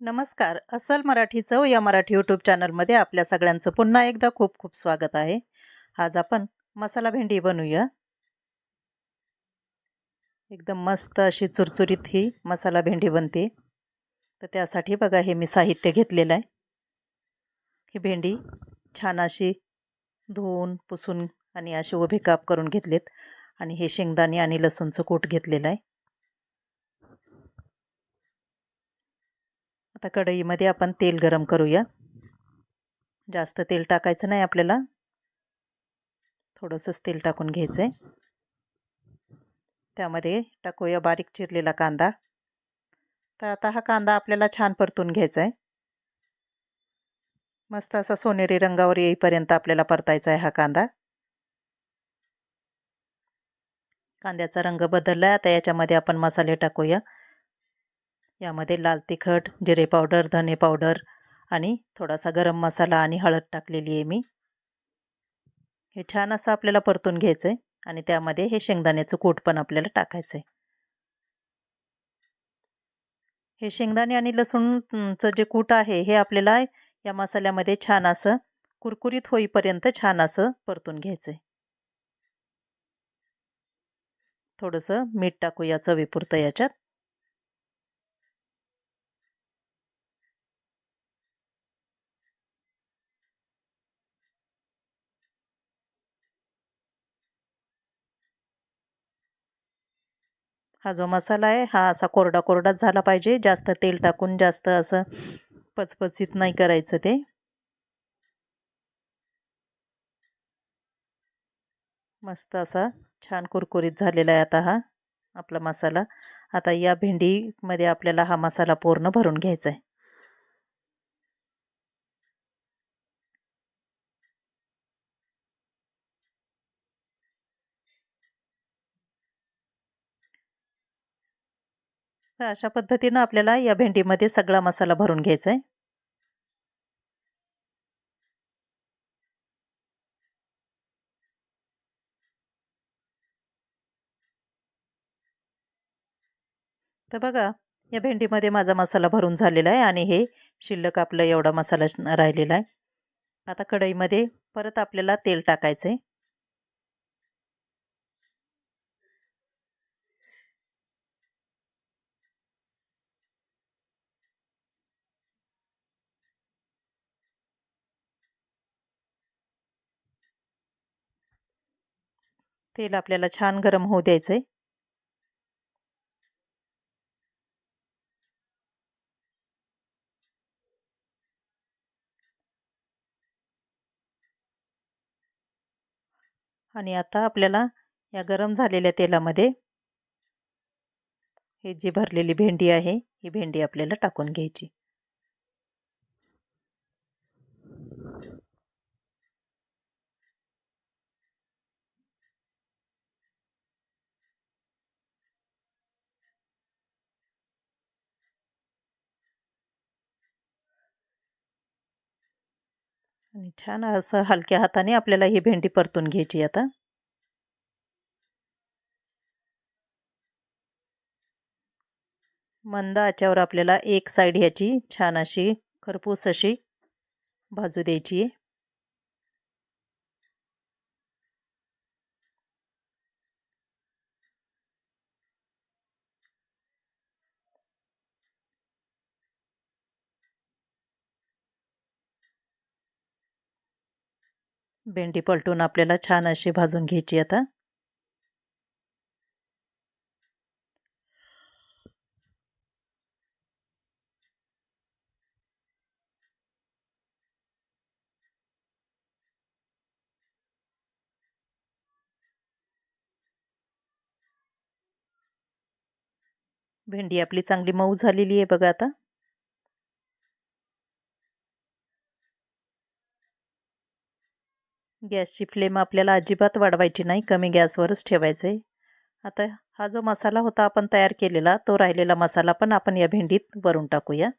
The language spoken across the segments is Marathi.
नमस्कार. अस्सल मराठी चव या मराठी यूट्यूब चॅनलमध्ये आपल्या सगळ्यांचं पुन्हा एकदा खूप खूप स्वागत आहे. आज आपण मसाला भेंडी बनवूया. एकदम मस्त अशी चुरचुरीत ही मसाला भेंडी बनते. तर त्यासाठी बघा हे मी साहित्य घेतलेलं आहे. ही भेंडी छान अशी धुवून पुसून आणि असे उभे काप करून घेतलेत. आणि हे शेंगदाणे आणि लसूणचं कूट घेतलेलं आहे. आता कढईमध्ये आपण तेल गरम करूया. जास्त तेल टाकायचं नाही आपल्याला. थोडंसंच तेल टाकून घ्यायचं आहे त्यामध्ये टाकूया बारीक चिरलेला कांदा. तर आता हा कांदा आपल्याला छान परतून घ्यायचा आहे मस्त असा सोनेरी रंगावर येईपर्यंत आपल्याला परतायचा आहे हा कांदा. कांद्याचा रंग बदलला आहे आता याच्यामध्ये आपण मसाले टाकूया. यामध्ये लाल तिखट जिरे पावडर धने पावडर आणि थोडासा गरम मसाला आणि हळद टाकलेली आहे मी. हे छान असं आपल्याला परतून घ्यायचं आहे आणि त्यामध्ये हे शेंगदाण्याचं कूट पण आपल्याला टाकायचं आहे हे शेंगदाणे आणि लसूणचं जे कूट आहे हे आपल्याला या मसाल्यामध्ये छान असं कुरकुरीत होईपर्यंत छान असं परतून घ्यायचं आहे थोडंसं मीठ टाकूया चवीपुरतं याच्यात. हा जो मसाला आहे हा असा कोरडा कोरडाच झाला पाहिजे. जास्त तेल टाकून जास्त असं पचपचित नाही करायचं ते. मस्त असा छान कुरकुरीत झालेला आहे आता हा आपला मसाला. आता या भेंडीमध्ये आपल्याला हा मसाला पूर्ण भरून घ्यायचा आहे. तर अशा पद्धतीनं आपल्याला या भेंडीमध्ये सगळा मसाला भरून घ्यायचा आहे. तर बघा या भेंडीमध्ये माझा मसाला भरून झालेला आहे आणि हे शिल्लक आपलं एवढा मसाला राहिलेला आहे. आता कढईमध्ये परत आपल्याला तेल टाकायचं आहे. तेल आपल्याला छान गरम होऊ द्यायचं आहे आणि आता आपल्याला या गरम झालेल्या तेलामध्ये हे जी भरलेली भेंडी आहे ही भेंडी आपल्याला टाकून घ्यायची. आणि छान असं हलक्या हाताने आपल्याला ही भेंडी परतून घ्यायची आता. मंद आच्यावर आपल्याला एक साईड ह्याची छान अशी खरपूस अशी भाजू द्यायची. आहे भेंडी पलटून आपल्याला छान अशी भाजून घ्यायची आता. भेंडी आपली चांगली मऊ झालेली आहे बघा आता. गॅसची फ्लेम आपल्याला अजिबात वाढवायची नाही कमी गॅसवरच ठेवायचं. आहे आता हा जो मसाला होता आपण तयार केलेला तो राहिलेला मसाला पण आपण या भेंडीत वरून टाकूया.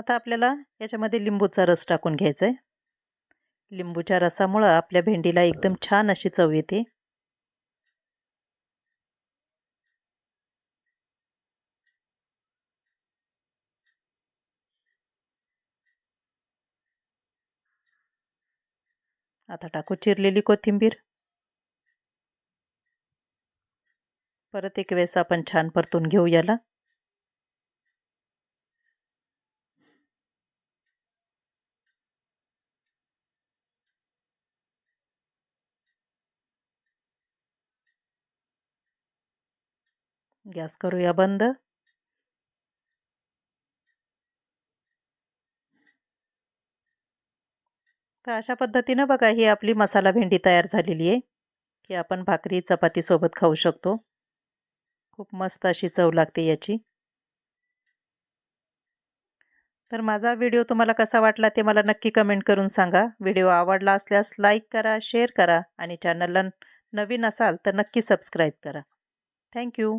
आता आपल्याला याच्यामध्ये लिंबूचा रस टाकून घ्यायचा आहे लिंबूच्या रसामुळं आपल्या भेंडीला एकदम छान अशी चव येते. आता टाकू चिरलेली कोथिंबीर. परत एक वेळेस आपण छान परतून घेऊ याला. गॅस करूया बंद. तर अशा पद्धतीनं बघा ही आपली मसाला भेंडी तयार झालेली आहे की आपण भाकरी चपातीसोबत खाऊ शकतो. खूप मस्त अशी चव लागते याची. तर माझा व्हिडिओ तुम्हाला कसा वाटला ते मला नक्की कमेंट करून सांगा. व्हिडिओ आवडला असल्यास लाईक करा शेअर करा आणि चॅनलला नवीन असाल तर नक्की सबस्क्राईब करा. थँक्यू.